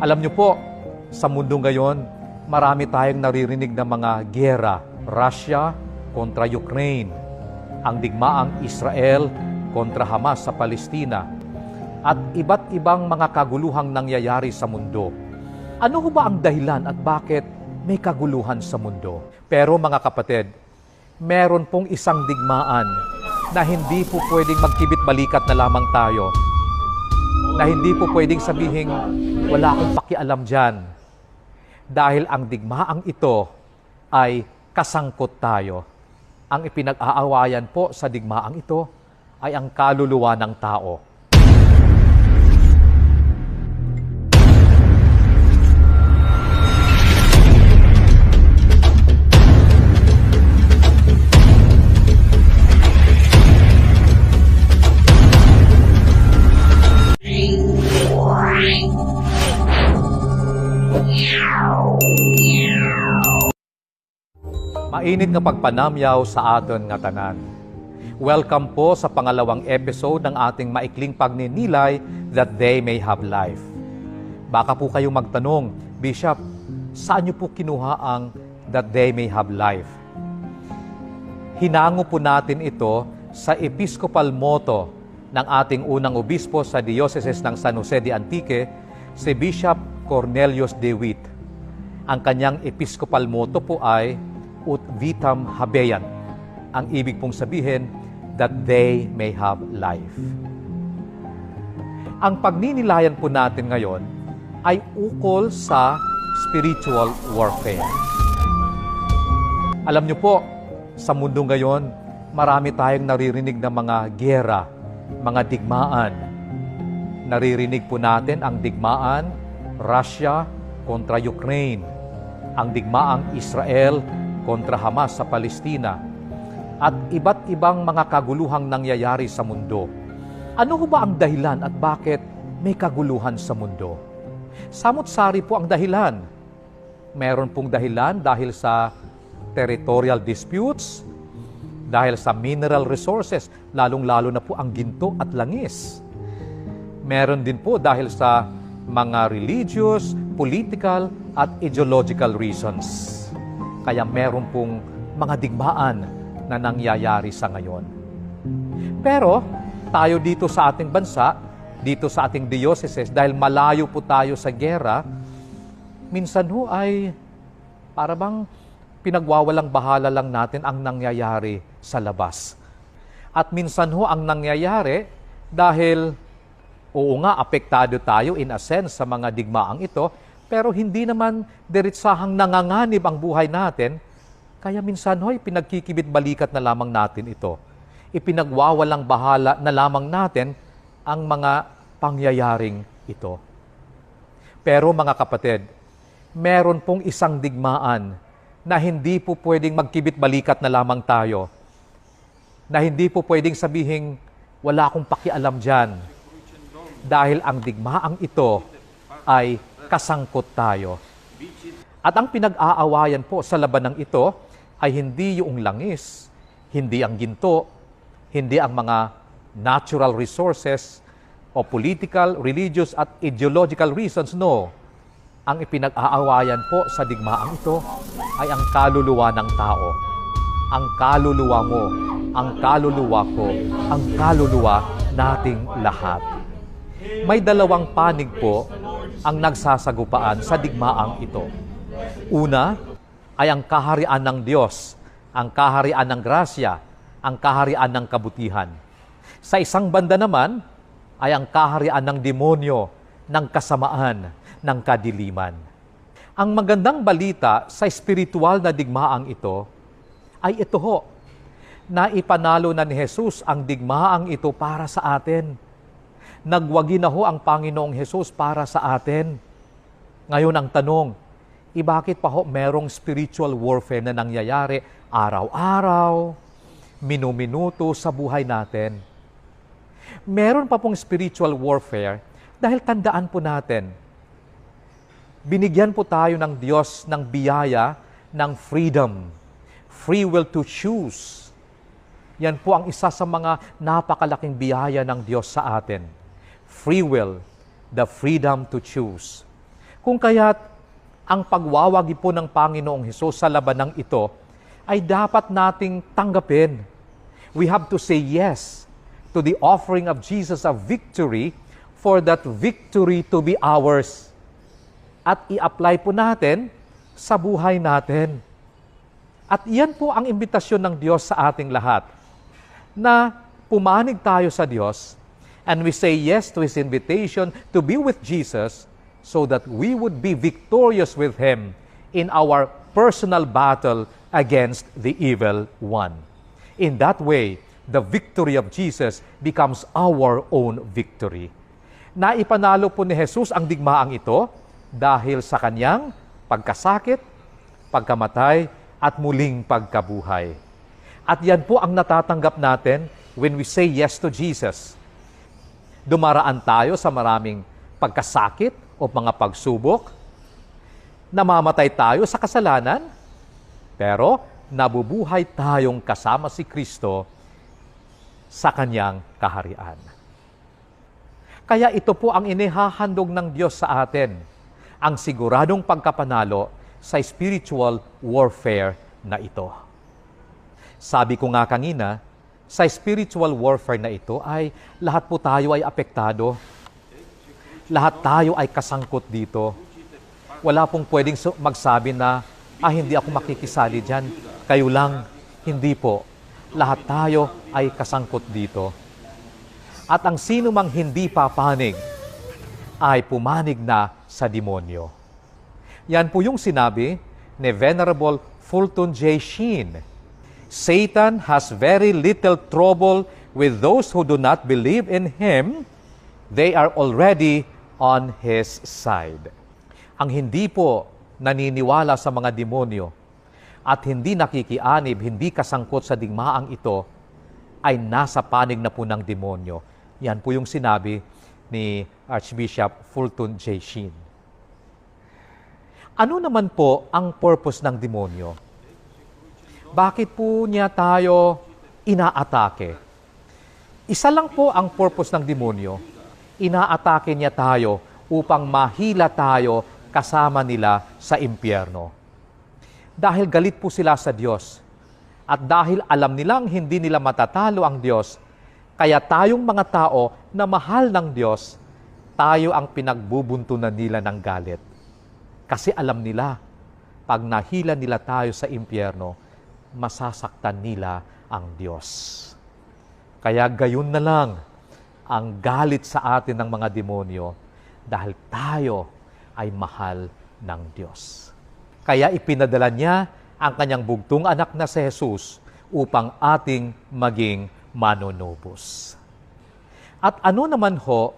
Alam niyo po, sa mundo ngayon, marami tayong naririnig na mga gera. Russia kontra Ukraine, ang digmaang Israel kontra Hamas sa Palestina, at iba't ibang mga kaguluhang nangyayari sa mundo. Ano ho ba ang dahilan at bakit may kaguluhan sa mundo? Pero mga kapatid, meron pong isang digmaan na hindi po pwedeng magkibit balikat na lamang tayo. Na hindi po pwedeng sabihin, wala akong pakialam dyan. Dahil ang digmaang ito ay kasangkot tayo. Ang ipinag-aawayan po sa digmaang ito ay ang kaluluwa ng tao. Mainit nga pagpanamyaw sa aton nga tanan. Welcome po sa pangalawang episode ng ating maikling pagninilay that they may have life. Baka po kayong magtanong, Bishop, saan niyo po kinuha ang that they may have life? Hinango po natin ito sa episcopal motto ng ating unang obispo sa Diocese ng San Jose de Antique, si Bishop Cornelius de Witt. Ang kanyang episcopal motto po ay ut vitam habeant. Ang ibig pong sabihin, that they may have life. Ang pagninilayan po natin ngayon ay ukol sa spiritual warfare. Alam niyo po, sa mundo ngayon, marami tayong naririnig na mga gera, mga digmaan. Naririnig po natin ang digmaan Russia kontra Ukraine, ang digmaang Israel kontra Hamas sa Palestina, at iba't ibang mga kaguluhang nangyayari sa mundo. Ano ba ang dahilan at bakit may kaguluhan sa mundo? Samot-sari po ang dahilan. Meron pong dahilan dahil sa territorial disputes, dahil sa mineral resources, lalong-lalo na po ang ginto at langis. Meron din po dahil sa mga religious, political, at ideological reasons. Kaya meron pong mga digmaan na nangyayari sa ngayon. Pero tayo dito sa ating bansa, dito sa ating dioceses, dahil malayo po tayo sa gera, minsan ho ay para bang pinagwawalang bahala lang natin ang nangyayari sa labas. At minsan ho ang nangyayari dahil oo nga apektado tayo in a sense sa mga digmaang ito, pero hindi naman diritsahang nanganganib ang buhay natin, kaya minsan ho'y pinagkikibit balikat na lamang natin ito. Ipinagwawalang bahala na lamang natin ang mga pangyayaring ito. Pero mga kapatid, meron pong isang digmaan na hindi po pwedeng magkibit balikat na lamang tayo. Na hindi po pwedeng sabihin, wala akong pakialam dyan. Dahil ang digmaang ito ay kasangkot tayo. At ang pinag-aawayan po sa labanang ito ay hindi yung langis, hindi ang ginto, hindi ang mga natural resources o political, religious at ideological reasons. No. Ang ipinag-aawayan po sa digmaang ito ay ang kaluluwa ng tao. Ang kaluluwa mo, ang kaluluwa ko, ang kaluluwa nating lahat. May dalawang panig po ang nagsasagupaan sa digmaang ito. Una ay ang kaharian ng Diyos, ang kaharian ng grasya, ang kaharian ng kabutihan. Sa isang banda naman ay ang kaharian ng demonyo, ng kasamaan, ng kadiliman. Ang magandang balita sa espiritual na digmaang ito ay ito ho, na ipanalo na ni Jesus ang digmaang ito para sa atin nagwagi na ho ang Panginoong Hesus para sa atin. Ngayon ang tanong, eh bakit pa ho merong spiritual warfare na nangyayari araw-araw, minuminuto sa buhay natin? Meron pa pong spiritual warfare dahil tandaan po natin, binigyan po tayo ng Diyos ng biyaya ng freedom, free will to choose. Yan po ang isa sa mga napakalaking biyaya ng Diyos sa atin free will, the freedom to choose. Kung kaya't ang pagwawagi po ng Panginoong Hesus sa labanang ito ay dapat nating tanggapin. We have to say yes to the offering of Jesus of victory for that victory to be ours. At i-apply po natin sa buhay natin. At iyan po ang imbitasyon ng Diyos sa ating lahat na pumanig tayo sa Diyos and we say yes to His invitation to be with Jesus so that we would be victorious with Him in our personal battle against the evil one. In that way, the victory of Jesus becomes our own victory. Naipanalo po ni Jesus ang digmaang ito dahil sa kanyang pagkasakit, pagkamatay, at muling pagkabuhay. At yan po ang natatanggap natin when we say yes to Jesus. Dumaraan tayo sa maraming pagkasakit o mga pagsubok. Namamatay tayo sa kasalanan, pero nabubuhay tayong kasama si Kristo sa kanyang kaharian. Kaya ito po ang inihahandog ng Diyos sa atin, ang siguradong pagkapanalo sa spiritual warfare na ito. Sabi ko nga kanina, sa spiritual warfare na ito ay lahat po tayo ay apektado. Lahat tayo ay kasangkot dito. Wala pong pwedeng magsabi na, ah, hindi ako makikisali dyan. Kayo lang. Hindi po. Lahat tayo ay kasangkot dito. At ang sino mang hindi papanig ay pumanig na sa demonyo. Yan po yung sinabi ni Venerable Fulton J. Sheen. Satan has very little trouble with those who do not believe in him. They are already on his side. Ang hindi po naniniwala sa mga demonyo at hindi nakikianib, hindi kasangkot sa digmaang ito, ay nasa panig na po ng demonyo. Yan po yung sinabi ni Archbishop Fulton J. Sheen. Ano naman po ang purpose ng demonyo? Bakit po niya tayo inaatake? Isa lang po ang purpose ng demonyo. Inaatake niya tayo upang mahila tayo kasama nila sa impyerno. Dahil galit po sila sa Diyos. At dahil alam nilang hindi nila matatalo ang Diyos, kaya tayong mga tao na mahal ng Diyos, tayo ang pinagbubuntunan nila ng galit. Kasi alam nila, pag nahila nila tayo sa impyerno, masasaktan nila ang Diyos. Kaya gayon na lang ang galit sa atin ng mga demonyo dahil tayo ay mahal ng Diyos. Kaya ipinadala niya ang kanyang bugtong anak na si Jesus upang ating maging manunubos. At ano naman ho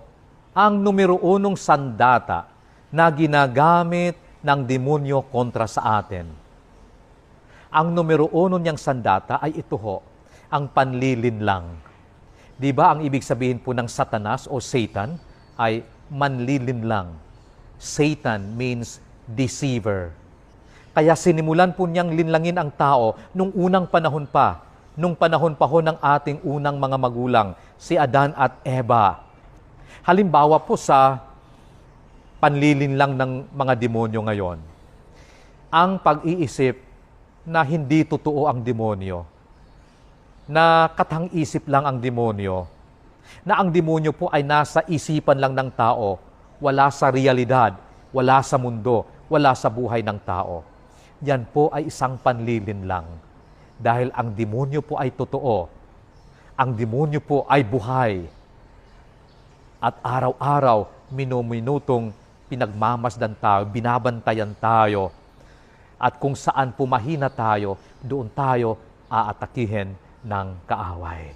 ang numero unong sandata na ginagamit ng demonyo kontra sa atin? Ang numero uno niyang sandata ay ito ho, ang panlilinlang. Di ba ang ibig sabihin po ng satanas o Satan ay manlilinlang. Satan means deceiver. Kaya sinimulan po niyang linlangin ang tao nung unang panahon pa, nung panahon pa ho ng ating unang mga magulang, si Adan at Eva. Halimbawa po sa panlilinlang ng mga demonyo ngayon, ang pag-iisip na hindi totoo ang demonyo, na katang-isip lang ang demonyo, na ang demonyo po ay nasa isipan lang ng tao, wala sa realidad, wala sa mundo, wala sa buhay ng tao. Yan po ay isang panlilin lang dahil ang demonyo po ay totoo. Ang demonyo po ay buhay. At araw-araw, minuminutong pinagmamasdan tayo, binabantayan tayo. At kung saan pumahina tayo, doon tayo aatakihin ng kaaway.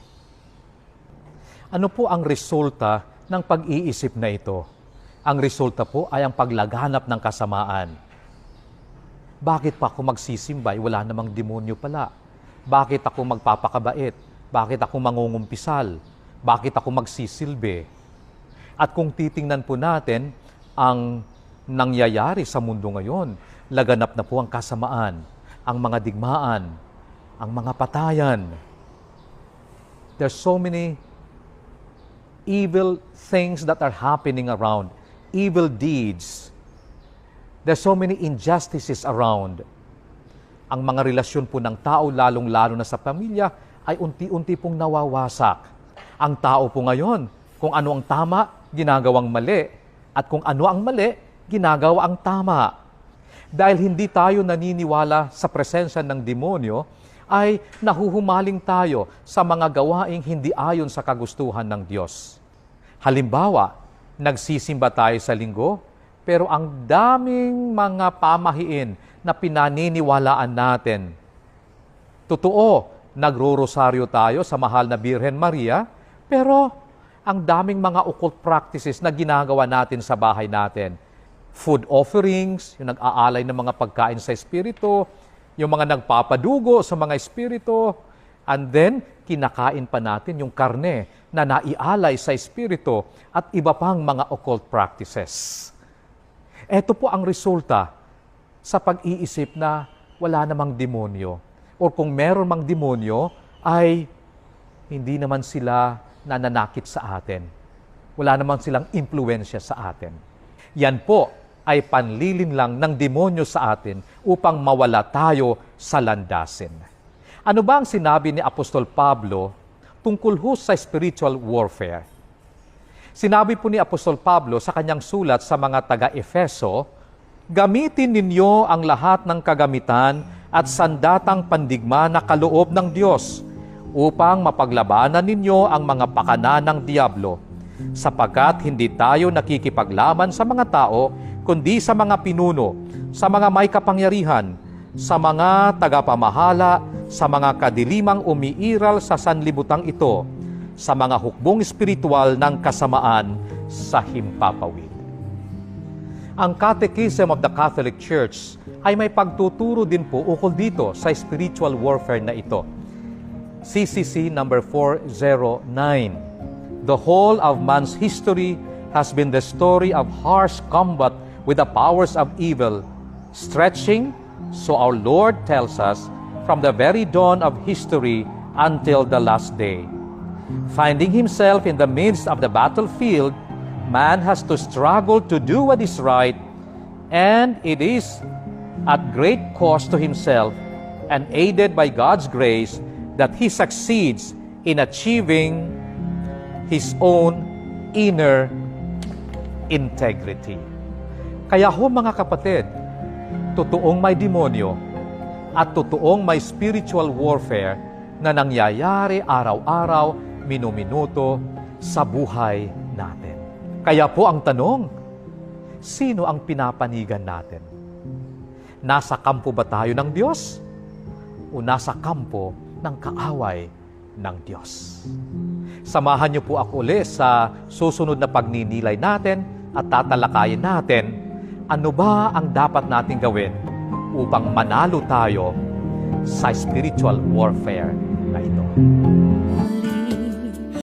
Ano po ang resulta ng pag-iisip na ito? Ang resulta po ay ang paglaganap ng kasamaan. Bakit pa ako magsisimbay? Wala namang demonyo pala. Bakit ako magpapakabait? Bakit ako mangungumpisal? Bakit ako magsisilbi? At kung titingnan po natin ang nangyayari sa mundo ngayon, laganap na po ang kasamaan, ang mga digmaan, ang mga patayan. There's so many evil things that are happening around, evil deeds There's so many injustices around. Ang mga relasyon po ng tao, lalong-lalo na sa pamilya, ay unti-unti pong nawawasak. Ang tao po ngayon, kung ano ang tama, ginagawang mali. At kung ano ang mali, ginagawa ang tama. Dahil hindi tayo naniniwala sa presensya ng demonyo, ay nahuhumaling tayo sa mga gawaing hindi ayon sa kagustuhan ng Diyos. Halimbawa, nagsisimba tayo sa linggo, pero ang daming mga pamahiin na pinaniniwalaan natin. Totoo, nagro-rosaryo tayo sa mahal na Birhen Maria, pero ang daming mga occult practices na ginagawa natin sa bahay natin. Food offerings, yung nag-aalay ng mga pagkain sa espiritu, yung mga nagpapadugo sa mga espiritu, and then kinakain pa natin yung karne na naialay sa espiritu at iba pang mga occult practices. Ito po ang resulta sa pag-iisip na wala namang demonyo. O kung meron mang demonyo, ay hindi naman sila nananakit sa atin. Wala naman silang impluensya sa atin. Yan po ay panlilin lang ng demonyo sa atin upang mawala tayo sa landasin. Ano ba ang sinabi ni Apostol Pablo tungkol ho sa spiritual warfare? Sinabi po ni Apostol Pablo sa kanyang sulat sa mga taga-Efeso, Gamitin ninyo ang lahat ng kagamitan at sandatang pandigma na kaloob ng Diyos upang mapaglabanan ninyo ang mga pakana ng Diablo, sapagkat hindi tayo nakikipaglaban sa mga tao, kundi sa mga pinuno, sa mga may kapangyarihan, sa mga tagapamahala, sa mga kadilimang umiiral sa sanlibutang ito, sa mga hukbong espiritual ng kasamaan sa himpapawid. Ang Catechism of the Catholic Church ay may pagtuturo din po ukol dito sa spiritual warfare na ito. CCC number 409. The whole of man's history has been the story of harsh combat with the powers of evil, stretching, so our Lord tells us, from the very dawn of history until the last day. Finding himself in the midst of the battlefield, man has to struggle to do what is right, and it is at great cost to himself and aided by God's grace that he succeeds in achieving his own inner integrity. Kaya ho mga kapatid, totoong may demonyo at totoong may spiritual warfare na nangyayari araw-araw, minuminuto sa buhay natin. Kaya po ang tanong, sino ang pinapanigan natin? Nasa kampo ba tayo ng Diyos? O nasa kampo ng kaaway ng Diyos? Samahan niyo po ako uli sa susunod na pagninilay natin at tatalakayin natin ano ba ang dapat nating gawin upang manalo tayo sa spiritual warfare na ito.